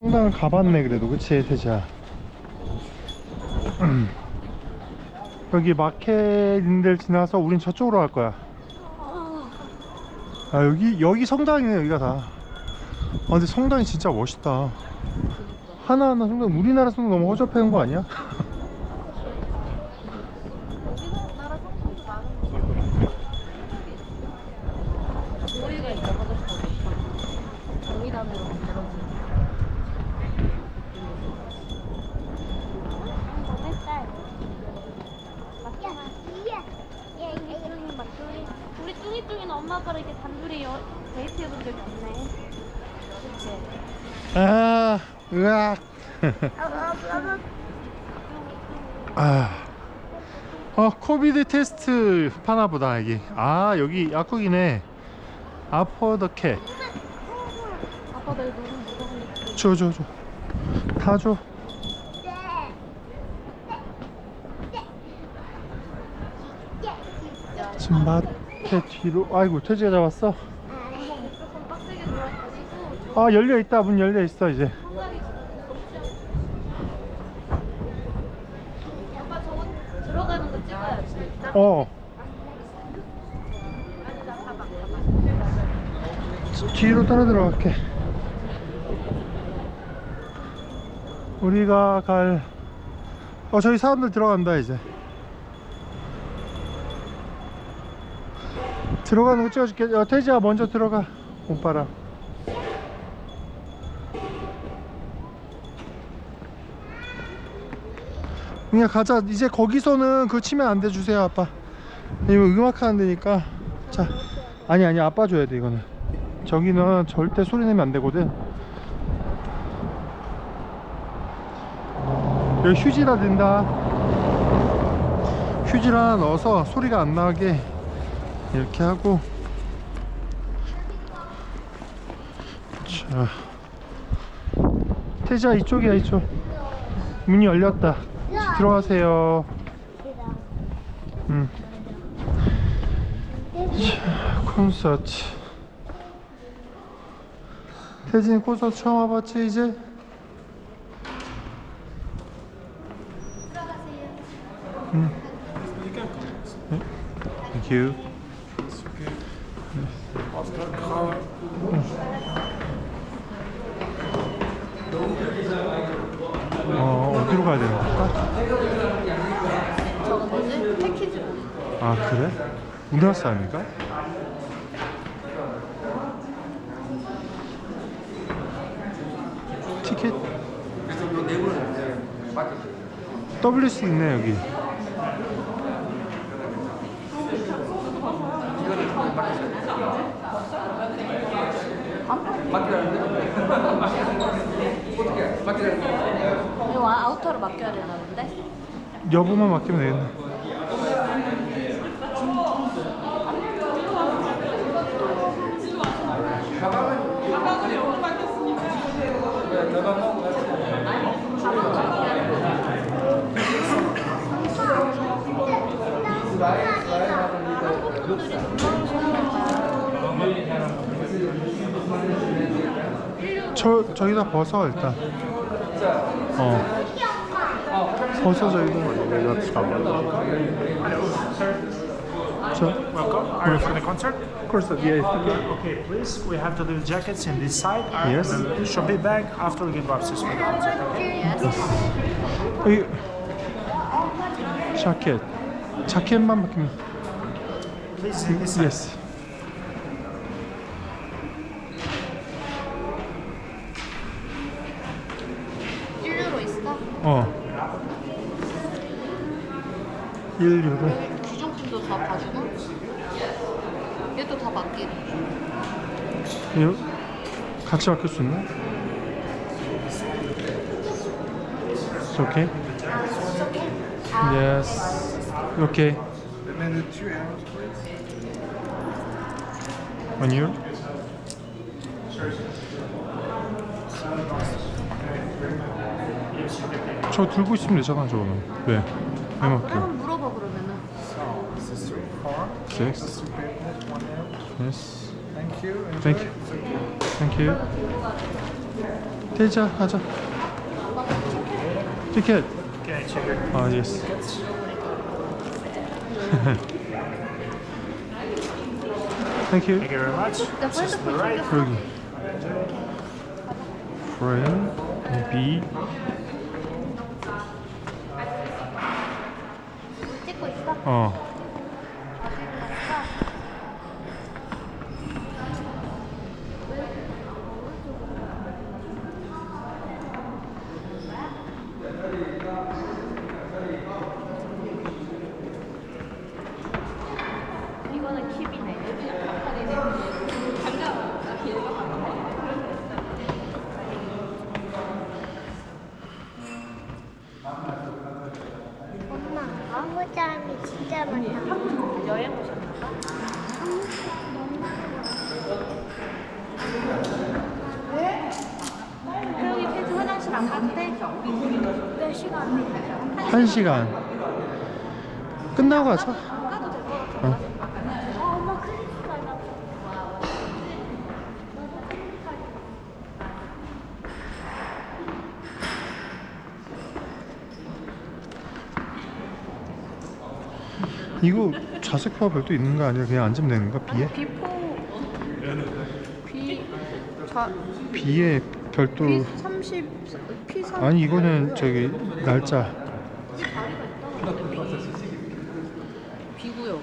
성당 가봤네 그래도 그치 음. 여기 마켓인들 지나서 우린 저쪽으로 갈 거야 아 여기 여기 성당이네 여기가 다 아, 근데 성당이 진짜 멋있다 하나하나 성당 우리나라 성당 너무 허접해온 거 아니야? 우리나라 성수도 많은 우리가 이제 하던 정의단으로 만들어진 우리 뚱이뚱이는 엄마 아빠랑 이렇게 단둘이 여, 데이트해본 적이 없네. 그치? 아 으악. 아, 어 코비드 테스트 파나 보다 여기 아 여기 약국이네. 아퍼더캣. 아빠 나 이거 너무 무서운데 줘 줘 줘 다줘 지 금 마켓 뒤로 아이고 퇴지가 잡았어. 조금 빡세게 들어가지고. 아 열려 있다. 문 열려 있어 이제. 아빠 저거 들어가는 거 찍어야지 어 아니 나 가방 가방 뒤로 따라 들어갈게. 우리가 갈 어, 저기 사람들 들어간다 이제 들어가는 거 찍어줄게. 어, 태지야 먼저 들어가. 오빠랑. 그냥 가자. 이제 거기서는 그거 치면 안 돼. 주세요 아빠. 이거 음악 하는 데니까. 자 아니 아니 아빠 줘야 돼 이거는. 저기는 절대 소리 내면 안 되거든. 여기 휴지라 된다. 하나 넣어서 소리가 안 나게 이렇게 하고 자 태자 이쪽이야 이쪽 문이 열렸다 들어가세요 음. 자, 콘서트 태진 콘서트 처음 와봤지 이제? 음. 네, Thank you. 어, 어디로 가야 되는 걸까? 저거 뭐지? 패키지 아, 그래? 우리나라 사람인가? 티켓? WC 있네, 여기. 이거 아우터로 맡겨야 되나 본데? 여보만 맡기면 되겠네. 저 저기다 벗어 일단. 어. 벗어 저기다. 내가 잠깐. 저 Welcome. Are you for the concert? 콘서트 예. Okay, please. We have to do jackets in this side. Yes. And then shopping bag after we get boxes for the concert. 여기 자켓. 자켓만 맡기면. Please in this side. 예스. 일유로 있 어? 어. 1유로. 주정품도 다 봐주나? 얘도 다 맡기네 이거 같이 맡길 수 있나? It's okay. Yes. Okay. One euro. 저 들고 있으면 되잖아 저거는 왜? 왜 맡겨? 한번 물어봐 그러면은 Six. Yes. Thank you. Thank you. Thank you. 태지야 가자 티켓 Can I check your 아 예스 tickets? 땡큐 Thank you very much. 나 This is the 핸드폰 right. 챙겼어. 여기 프레임 B 찍고 있어? 어 이거는 킵이네. 한국 사람이 진짜 많다. 여행 오셨나 봐. 태영이 팬츠 화장실 안 갔대? 몇 시간? 한 시간 끝나고 가자 안 가도 될 것 같아. 어. 어, 엄마 크리스 가자. 이거 좌석표가 별도 있는 거 아니야? 그냥 앉으면 되는 거야? B에? 비포 비 좌, B에 별도 비 30, 피 3. 아니 이거는 저기 날짜 비구요.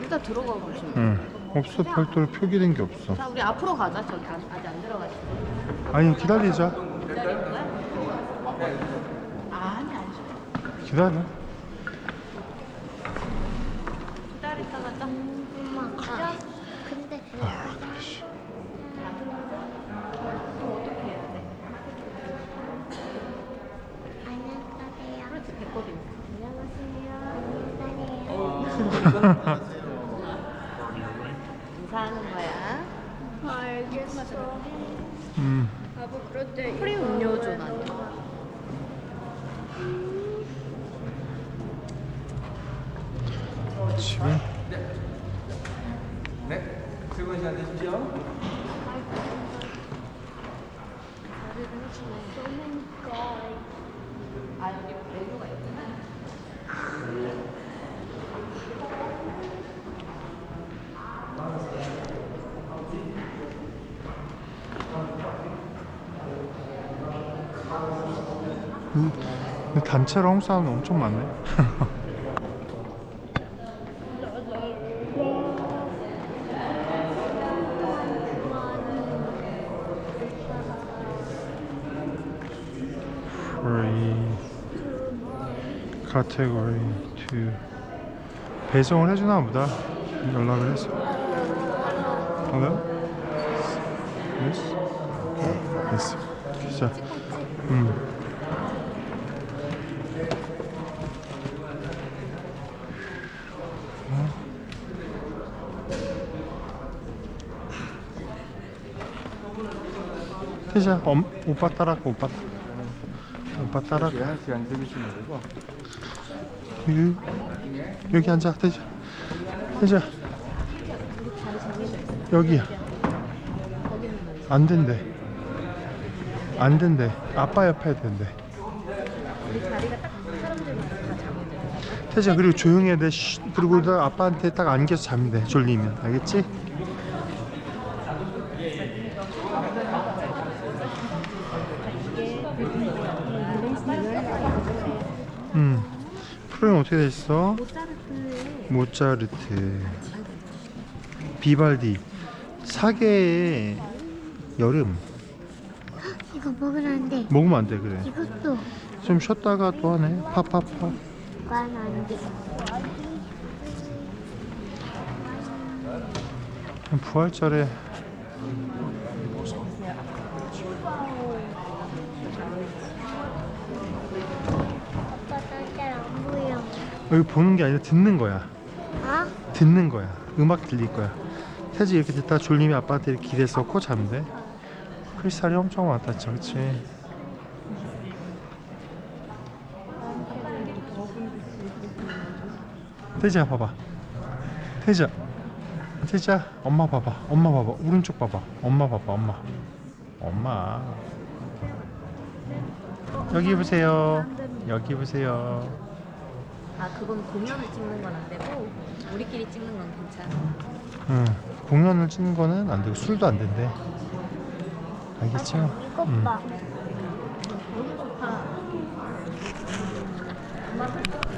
일단 들어가 보시면. 응 없어 별도로 표기된 게 없어 자, 우리 앞으로 가자. 저기 안- 아직 안 들어갔어. 아니 기다리자 기다릴 거야? 아니, 아니. 기다려 기다리다 가자. 엄마, 가자. 근데 아 씨. 어떻게 해야 돼? 안녕하세요. 그렇지, 배꼽이. 안녕하세요. 인사하는 거야. 알겠어. 음 프리 음료주 난 집에 메뉴가 있구나. 음, 한국 사람 엄청 많네 Category 2 배송을 해주나 보다 연락을 했어 Hello? Yes? Yes 기자 음. 태자 엄, 오빠 따라가 오빠 오빠 시간 들으시면 되고. 여기, 여기 앉아. 태자 태자 여기야 안 된대. 안 된대. 아빠 옆에 된대. 태자 그리고 조용히 해야 돼. 쉿. 그리고 너 아빠한테 딱 안겨서 자면 돼. 졸리면. 알겠지? 음 프로그램 어떻게 돼 있어? 모차르트 비발디. 사계의 여름. 이거 먹으라는데 먹으면 안 돼 그래. 이것도. 좀 쉬었다가 또 하네. 파파파 이건 안 돼. 부활절에 아빠 나잘안 보 여. 여기 보는 게 아니라 듣는 거야 아? 듣는 거야 음악 들릴 거야 태지 이렇게 듣다 졸리면 아빠한테 기대 자면 돼 크리스탈이 엄청 많다 진짜 그치 태지야 봐봐 태지야 태지야 엄마 봐봐 엄마 봐봐 오른쪽 봐봐 엄마 봐봐 엄마 엄마. 여기 보세요. 여기 보세요. 아 그건 공연을 찍는 건 안 되고 우리끼리 찍는 건 괜찮아. 응. 공연을 찍는 거는 안 되고 술도 안 된대. 알겠죠? 이것 음. 봐.